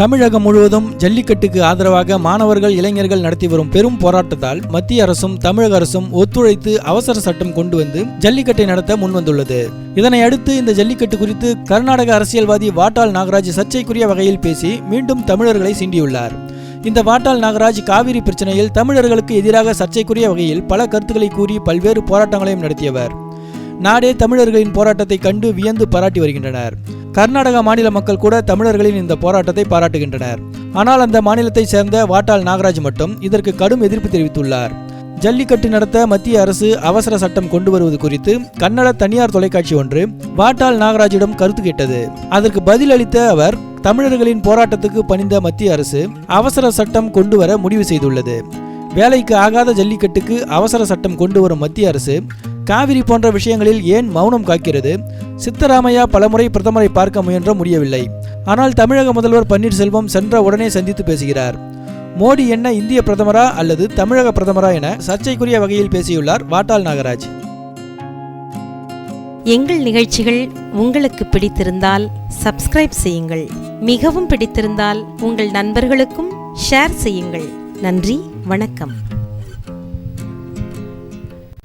தமிழகம் முழுவதும் ஜல்லிக்கட்டுக்கு ஆதரவாக மாணவர்கள் இளைஞர்கள் நடத்தி வரும் பெரும் போராட்டத்தால் மத்திய அரசும் தமிழக அரசும் ஒத்துழைத்து அவசர சட்டம் கொண்டு வந்து ஜல்லிக்கட்டை நடத்த முன்வந்துள்ளது. இதனை அடுத்து இந்த ஜல்லிக்கட்டு குறித்து கர்நாடக அரசியல்வாதி வாட்டாள் நாகராஜ் சர்ச்சைக்குரிய வகையில் பேசி மீண்டும் தமிழர்களை சீண்டியுள்ளார். இந்த வாட்டாள் நாகராஜ் காவிரி பிரச்சனையில் தமிழர்களுக்கு எதிராக சர்ச்சைக்குரிய வகையில் பல கருத்துக்களை கூறி பல்வேறு போராட்டங்களையும் நடத்தியவர். நாடே தமிழர்களின் போராட்டத்தை கண்டு வியந்து பாராட்டி வருகின்றனர். கர்நாடக மாநில மக்கள் கூட தமிழர்களின் இந்த போராட்டத்தை பாராட்டுகின்றனர். ஆனால் அந்த மாநிலத்தைச் சேர்ந்த வாட்டாள் நாகராஜ் மட்டும் இதற்கு கடும் எதிர்ப்பு தெரிவித்துள்ளார். ஜல்லிக்கட்டு நடத்த மத்திய அரசு அவசர சட்டம் கொண்டு வருவது குறித்து கன்னட தனியார் தொலைக்காட்சி ஒன்று வாட்டாள் நாகராஜிடம் கருத்து கேட்டது. அதற்கு பதிலளித்த அவர் தமிழர்களின் போராட்டத்துக்கு பணிந்த மத்திய அரசு அவசர சட்டம் கொண்டு வர முடிவு செய்துள்ளது. வேலைக்கு ஆகாத ஜல்லிக்கட்டுக்கு அவசர சட்டம் கொண்டு வரும் மத்திய அரசு காவிரி போன்ற விஷயங்களில் ஏன் மௌனம் காக்கிறது? சித்தராமையா பலமுறை பிரதமரை பார்க்க முயன்ற முடியவில்லை. ஆனால் தமிழக முதல்வர் பன்னீர்செல்வம் சென்ற உடனே சந்தித்து பேசுகிறார். மோடி என்ன இந்திய பிரதமரா அல்லது தமிழக பிரதமரா என சர்ச்சைக்குரிய வகையில் பேசியுள்ளார் வாட்டாள் நாகராஜ். எங்கள் நிகழ்ச்சிகள் உங்களுக்கு பிடித்திருந்தால் சப்ஸ்கிரைப் செய்யுங்கள். மிகவும் பிடித்திருந்தால் உங்கள் நண்பர்களுக்கும் ஷேர் செய்யுங்கள். நன்றி வணக்கம்.